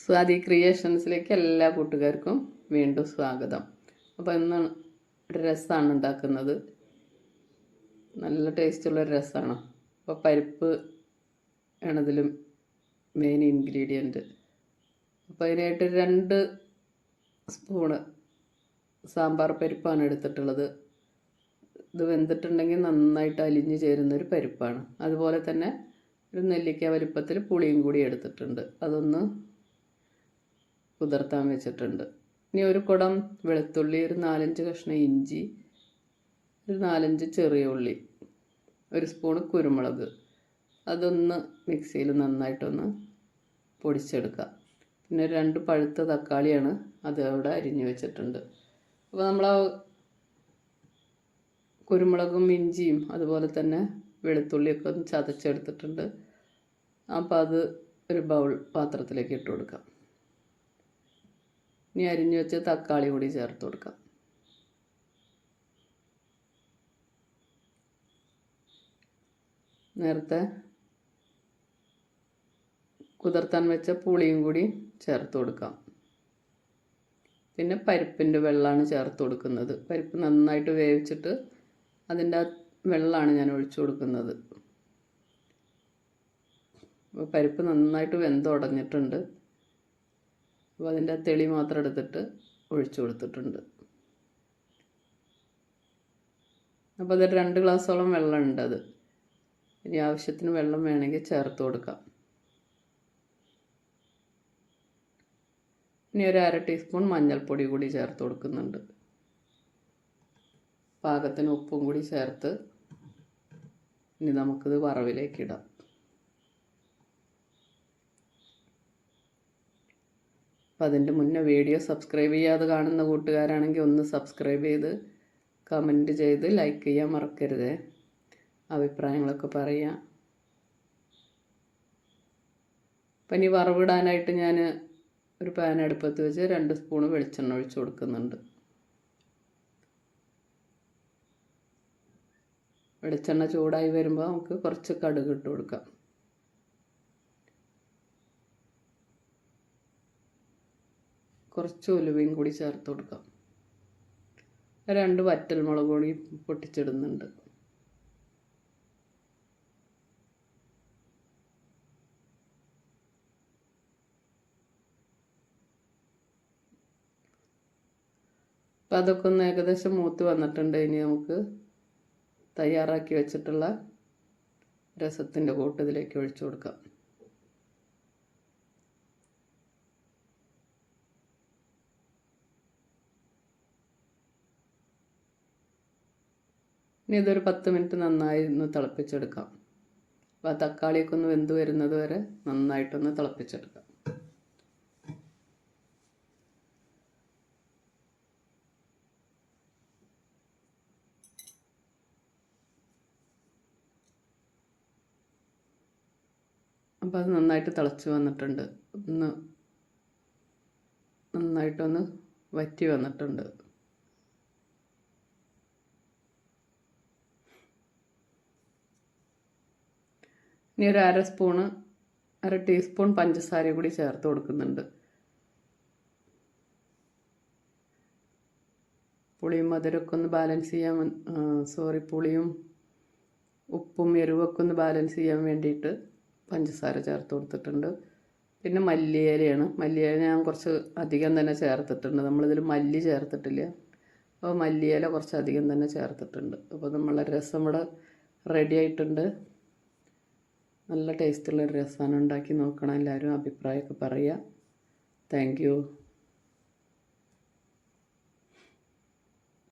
സ്വാതി ക്രിയേഷൻസിലേക്ക് എല്ലാ കൂട്ടുകാർക്കും വീണ്ടും സ്വാഗതം. അപ്പോൾ ഇന്ന് ഒരു രസമാണ് ഉണ്ടാക്കുന്നത്. നല്ല ടേസ്റ്റുള്ള ഒരു രസമാണ് അപ്പോൾ പരിപ്പ് ആണതിലും മെയിൻ ഇൻഗ്രീഡിയന്റ് അപ്പോൾ അതിനായിട്ട് രണ്ട് സ്പൂണ് സാമ്പാർ പരിപ്പാണ് എടുത്തിട്ടുള്ളത്. ഇത് വെന്തിട്ടുണ്ടെങ്കിൽ നന്നായിട്ട് അലിഞ്ഞ് ചേരുന്നൊരു പരിപ്പാണ്. അതുപോലെ തന്നെ ഒരു നെല്ലിക്ക വലിപ്പത്തിൽ പുളിയും കൂടി എടുത്തിട്ടുണ്ട്. അതൊന്ന് കുതിർത്താൻ വെച്ചിട്ടുണ്ട്. ഇനി ഒരു കുടം വെളുത്തുള്ളി ഒരു നാലഞ്ച് കഷ്ണം ഇഞ്ചി ഒരു നാലഞ്ച് ചെറിയ ഉള്ളി ഒരു സ്പൂൺ കുരുമുളക്. അതൊന്ന് മിക്സിയിൽ നന്നായിട്ടൊന്ന് പൊടിച്ചെടുക്കുക. പിന്നെ രണ്ട് പഴുത്ത തക്കാളിയാണ് അത് അവിടെ അരിഞ്ഞു വെച്ചിട്ടുണ്ട്. അപ്പോൾ നമ്മൾ ആ കുരുമുളകും ഇഞ്ചിയും അതുപോലെ തന്നെ വെളുത്തുള്ളിയൊക്കെ ഒന്ന് ചതച്ചെടുത്തിട്ടുണ്ട്. അപ്പോൾ അത് ഒരു ബൗൾ പാത്രത്തിലേക്ക് ഇട്ട് കൊടുക്കാം. ഇനി അരിഞ്ഞു വെച്ച തക്കാളി കൂടി ചേർത്ത് കൊടുക്കാം. നേരത്തെ കുതിർത്താൻ വെച്ച പുളിയും കൂടി ചേർത്ത് കൊടുക്കാം. പിന്നെ പരിപ്പിന്റെ വെള്ളമാണ് ചേർത്ത് കൊടുക്കുന്നത്. പരിപ്പ് നന്നായിട്ട് വേവിച്ചിട്ട് അതിന്റെ വെള്ളമാണ് ഞാൻ ഒഴിച്ചു കൊടുക്കുന്നത്. പരിപ്പ് നന്നായിട്ട് വെന്തുടഞ്ഞിട്ടുണ്ട് അപ്പോൾ അതിന്റെ തെളി മാത്രം എടുത്തിട്ട് ഒഴിച്ചു കൊടുത്തിട്ടുണ്ട്. അപ്പോൾ അത് രണ്ട് ഗ്ലാസ്സോളം വെള്ളം ഉണ്ട് അത്. ഇനി ആവശ്യത്തിന് വെള്ളം വേണമെങ്കിൽ ചേർത്ത് കൊടുക്കാം. ഇനി ഒരു അര ടീസ്പൂൺ മഞ്ഞൾപ്പൊടി കൂടി ചേർത്ത് കൊടുക്കുന്നുണ്ട്. പാകത്തിന് ഉപ്പും കൂടി ചേർത്ത് ഇനി നമുക്കിത് വറവിലേക്ക് ഇടാം. അപ്പം അതിന്റെ മുന്നേ വീഡിയോ സബ്സ്ക്രൈബ് ചെയ്യാതെ കാണുന്ന കൂട്ടുകാരാണെങ്കിൽ ഒന്ന് സബ്സ്ക്രൈബ് ചെയ്ത് കമന്റ് ചെയ്ത് ലൈക്ക് ചെയ്യാൻ മറക്കരുത്. അഭിപ്രായങ്ങളൊക്കെ പറയാം. അപ്പം ഇനി വറവിടാനായിട്ട് ഞാൻ ഒരു പാൻ അടുപ്പത്ത് വെച്ച് രണ്ട് സ്പൂൺ വെളിച്ചെണ്ണ ഒഴിച്ച് കൊടുക്കുന്നുണ്ട്. വെളിച്ചെണ്ണ ചൂടായി വരുമ്പോൾ നമുക്ക് കുറച്ച് കടുക് ഇട്ട് കൊടുക്കാം. കുറച്ച് ഉലുവയും കൂടി ചേർത്ത് കൊടുക്കാം. രണ്ട് വറ്റൽ മുളക് കൂടി പൊട്ടിച്ചിടുന്നുണ്ട്. അപ്പം അതൊക്കെ ഒന്ന് ഏകദേശം മൂത്ത് വന്നിട്ടുണ്ട്. ഇനി നമുക്ക് തയ്യാറാക്കി വെച്ചിട്ടുള്ള രസത്തിന്റെ കൂട്ട് ഇതിലേക്ക് ഒഴിച്ചു കൊടുക്കാം. ഇനി ഇതൊരു പത്ത് മിനിറ്റ് നന്നായി ഒന്ന് തിളപ്പിച്ചെടുക്കാം. അപ്പോൾ ആ തക്കാളിയൊക്കെ ഒന്ന് വെന്ത് വരുന്നത് വരെ നന്നായിട്ടൊന്ന് തിളപ്പിച്ചെടുക്കാം. അപ്പോൾ അത് നന്നായിട്ട് തിളച്ച് വന്നിട്ടുണ്ട്. ഒന്ന് നന്നായിട്ടൊന്ന് വറ്റി വന്നിട്ടുണ്ട്. ഇനി ഒരു അര സ്പൂണ് അര ടീസ്പൂൺ പഞ്ചസാര കൂടി ചേർത്ത് കൊടുക്കുന്നുണ്ട്. പുളിയും മധുരമൊക്കെ ഒന്ന് ബാലൻസ് ചെയ്യാൻ സോറി പുളിയും ഉപ്പും എരിവൊക്കെ ഒന്ന് ബാലൻസ് ചെയ്യാൻ വേണ്ടിയിട്ട് പഞ്ചസാര ചേർത്ത് കൊടുത്തിട്ടുണ്ട്. പിന്നെ മല്ലിയിലയാണ്. മല്ലിയില ഞാൻ കുറച്ച് അധികം തന്നെ ചേർത്തിട്ടുണ്ട്. നമ്മളിതിൽ മല്ലി ചേർത്തിട്ടില്ല. അപ്പോൾ മല്ലിയില കുറച്ച് അധികം തന്നെ ചേർത്തിട്ടുണ്ട്. അപ്പോൾ നമ്മളെ രസം ഇവിടെ റെഡി ആയിട്ടുണ്ട്. നല്ല ടേസ്റ്റുള്ള ഒരു രസമാണ്. ഉണ്ടാക്കി നോക്കണം എല്ലാവരും അഭിപ്രായമൊക്കെ പറയുക. താങ്ക്